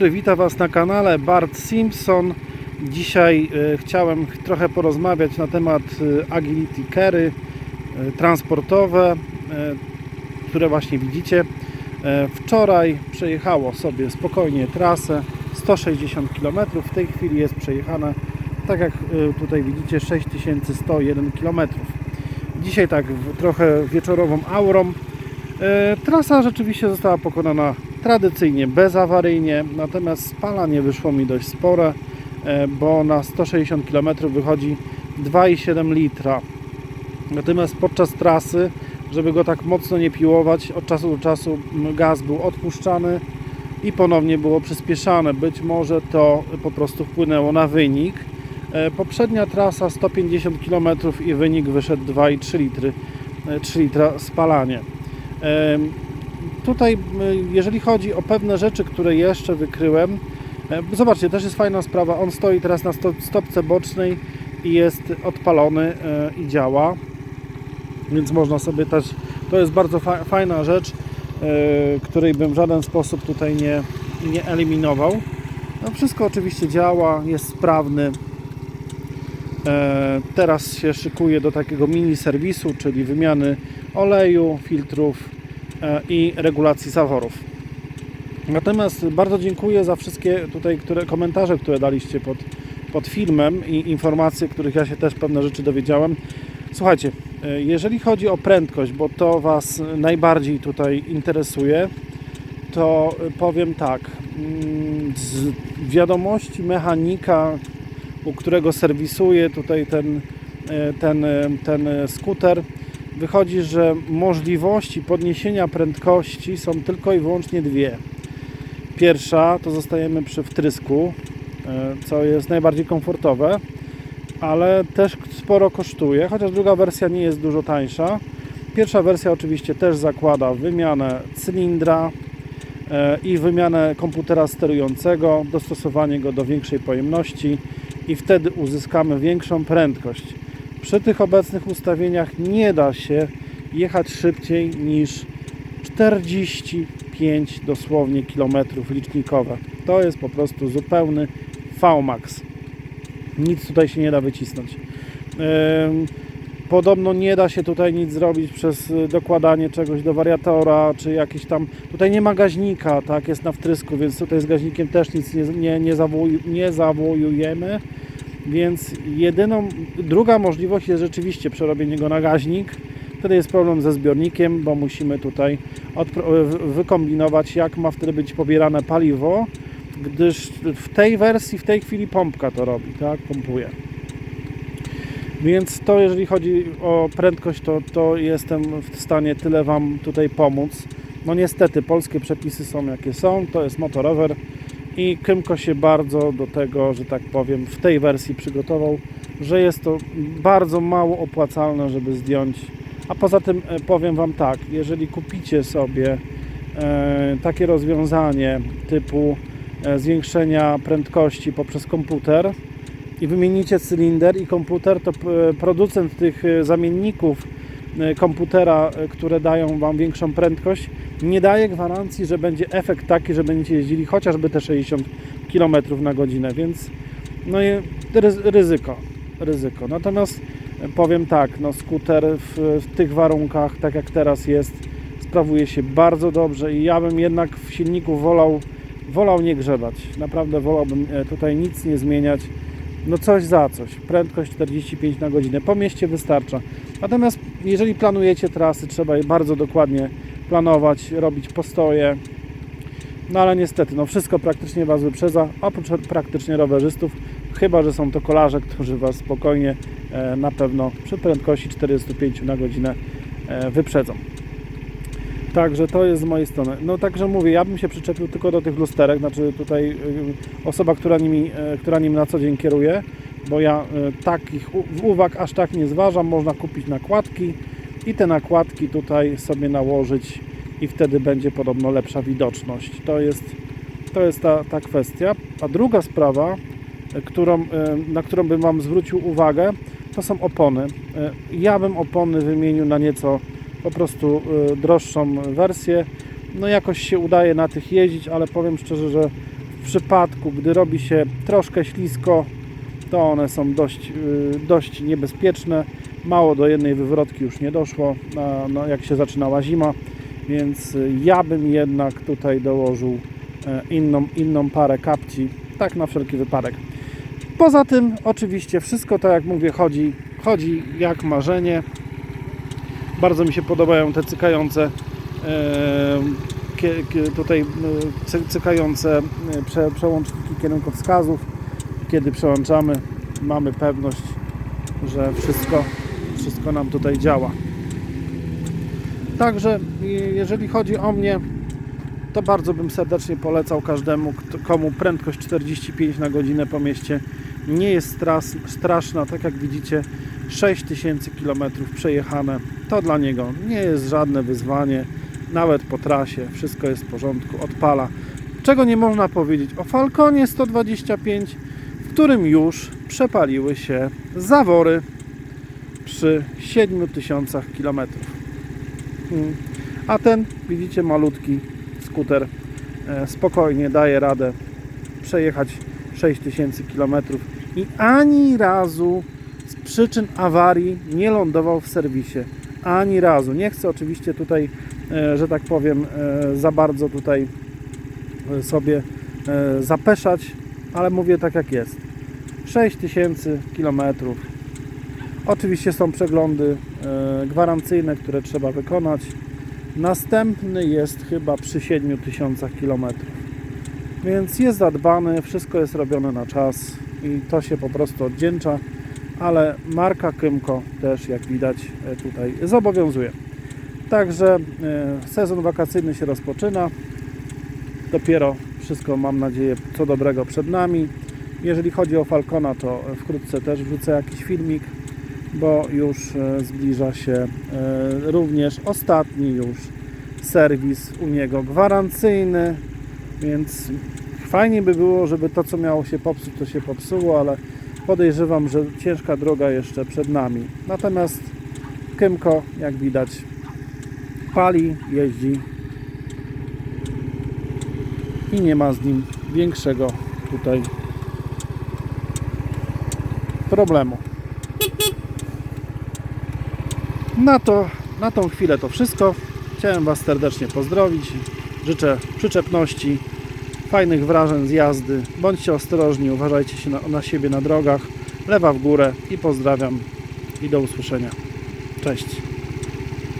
Witam Was na kanale Bart Simpson. Dzisiaj e, chciałem trochę porozmawiać na temat e, Agility Carry e, transportowe, które właśnie widzicie. Wczoraj przejechało sobie spokojnie trasę 160 km. W tej chwili jest przejechane, tak jak tutaj widzicie, 6101 km. Dzisiaj tak trochę wieczorową aurą. Trasa rzeczywiście została pokonana tradycyjnie, bezawaryjnie, natomiast spalanie wyszło mi dość spore, e, bo na 160 km wychodzi 2,7 litra. Natomiast podczas trasy, żeby go tak mocno nie piłować, od czasu do czasu gaz był odpuszczany i ponownie było przyspieszane. Być może to po prostu wpłynęło na wynik. E, Poprzednia trasa 150 km i wynik wyszedł 2,3 litry, e, 3 litra spalanie. Tutaj, m, jeżeli chodzi o pewne rzeczy, które jeszcze wykryłem, e, zobaczcie, też jest fajna sprawa. On stoi teraz na sto- stopce bocznej i jest odpalony e, i działa, więc można sobie też. To jest bardzo fa- fajna rzecz, e, której bym w żaden sposób tutaj nie, nie eliminował. No, wszystko oczywiście działa, jest sprawny. E, Teraz się szykuje do takiego mini serwisu, czyli wymiany oleju, filtrów e, i regulacji zaworów. Natomiast bardzo dziękuję za wszystkie tutaj które, komentarze, które daliście pod, pod filmem i informacje, których ja się też pewne rzeczy dowiedziałem. Słuchajcie, e, jeżeli chodzi o prędkość, bo to Was najbardziej tutaj interesuje, to e, powiem tak. mm, Z wiadomości mechanika, u którego serwisuje tutaj ten, e, ten, e, ten e, skuter, wychodzi, że możliwości podniesienia prędkości są tylko i wyłącznie dwie. Pierwsza to zostajemy przy wtrysku, e, co jest najbardziej komfortowe, ale też sporo kosztuje, chociaż druga wersja nie jest dużo tańsza. Pierwsza wersja oczywiście też zakłada wymianę cylindra e, i wymianę komputera sterującego, dostosowanie go do większej pojemności i wtedy uzyskamy większą prędkość. Przy tych obecnych ustawieniach nie da się jechać szybciej niż 45 dosłownie kilometrów licznikowe. To jest po prostu zupełny VMAX. Nic tutaj się nie da wycisnąć. Podobno nie da się tutaj nic zrobić przez y, dokładanie czegoś do wariatora, czy jakieś tam. Tutaj nie ma gaźnika, tak, jest na wtrysku, więc tutaj z gaźnikiem też nic nie, nie, nie, zawoju, nie. Więc jedyną, druga możliwość jest rzeczywiście przerobienie go na gaźnik. Wtedy jest problem ze zbiornikiem, bo musimy tutaj wykombinować, jak ma wtedy być pobierane paliwo, gdyż w tej wersji, w tej chwili pompka to robi, tak, pompuje. Więc to, jeżeli chodzi o prędkość, to, to jestem w stanie tyle Wam tutaj pomóc. No niestety, polskie przepisy są jakie są, to jest motorower i Kymko się bardzo do tego, że tak powiem, w tej wersji przygotował, że jest to bardzo mało opłacalne, żeby zdjąć. A poza tym e, powiem Wam tak, jeżeli kupicie sobie e, takie rozwiązanie typu e, zwiększenia prędkości poprzez komputer, i wymienicie cylinder i komputer, to producent tych zamienników komputera, e, które dają Wam większą prędkość, nie daje gwarancji, że będzie efekt taki, że będziecie jeździli chociażby te 60 km na godzinę, więc no ryzyko, ryzyko. Natomiast e, powiem tak, no skuter w, w tych warunkach, tak jak teraz jest, sprawuje się bardzo dobrze i ja bym jednak w silniku wolał, wolał nie grzebać. Naprawdę wolałbym e, tutaj nic nie zmieniać no coś za coś. Prędkość 45 na godzinę. Po mieście wystarcza. Natomiast jeżeli planujecie trasy, trzeba je bardzo dokładnie planować, robić postoje. No ale niestety, no wszystko praktycznie Was wyprzedza, oprócz praktycznie rowerzystów, chyba że są to kolarze, którzy Was spokojnie e, na pewno przy prędkości 45 na godzinę e, wyprzedzą. Także to jest z mojej strony. No także mówię, ja bym się przyczepił tylko do tych lusterek, znaczy tutaj y, osoba, która nimi, y, która nim na co dzień kieruje, bo ja y, takich uwag aż tak nie zważam. Można kupić nakładki i te nakładki tutaj sobie nałożyć i wtedy będzie podobno lepsza widoczność. To jest, to jest ta, ta kwestia. A druga sprawa, y, którą, y, na którą bym Wam zwrócił uwagę, to są opony. Ja bym opony wymienił na nieco po prostu droższą wersję. No jakoś się udaje na tych jeździć, ale powiem szczerze, że przypadku, gdy robi się troszkę ślisko, to one są dość, y, dość niebezpieczne. Mało do jednej wywrotki już nie doszło, no, jak się zaczynała zima, więc y, ja bym jednak tutaj dołożył e, inną, inną parę kapci, tak na wszelki wypadek. Poza tym, oczywiście, wszystko tak jak mówię, chodzi, chodzi jak marzenie. Bardzo mi się podobają te cykające e, tutaj cy- cykające e, prze, przełączniki kierunkowskazów. Kiedy przełączamy, mamy pewność, że wszystko, wszystko nam tutaj działa. Także jeżeli chodzi o mnie, to bardzo bym serdecznie polecał każdemu, komu prędkość 45 na godzinę po mieście nie jest stras, straszna. Tak jak widzicie, 6000 km przejechane to dla niego nie jest żadne wyzwanie. Nawet po trasie wszystko jest w porządku, odpala. Czego nie można powiedzieć o Falconie 125, w którym już przepaliły się zawory przy 7000 km. Mm. A ten, widzicie, malutki skuter e, spokojnie daje radę przejechać 6000 km i ani razu z przyczyn awarii nie lądował w serwisie. Ani razu. Nie chcę oczywiście tutaj, e, że tak powiem, e, za bardzo tutaj sobie zapeszać, ale mówię tak jak jest. 6000 km. Oczywiście są przeglądy e, gwarancyjne, które trzeba wykonać. Następny jest chyba przy 7000 km. Więc jest zadbany, wszystko jest robione na czas i to się po prostu oddzięcza, ale marka Kymko też jak widać e, tutaj zobowiązuje. Także e, sezon wakacyjny się rozpoczyna. Dopiero wszystko mam nadzieję co dobrego przed nami. Jeżeli chodzi o Falcona, to wkrótce też wrzucę jakiś filmik, bo już e, zbliża się e, również ostatni już serwis u niego gwarancyjny, więc fajnie by było, żeby to co miało się popsuć, to się popsuło, ale podejrzewam, że ciężka droga jeszcze przed nami. Natomiast Kymko, jak widać, pali, jeździ i nie ma z nim większego tutaj problemu. Na to, na tą chwilę to wszystko. Chciałem Was serdecznie pozdrowić. Życzę przyczepności, fajnych wrażeń z jazdy. Bądźcie ostrożni, uważajcie się na, na siebie na drogach. Lewa w górę i pozdrawiam i do usłyszenia. Cześć.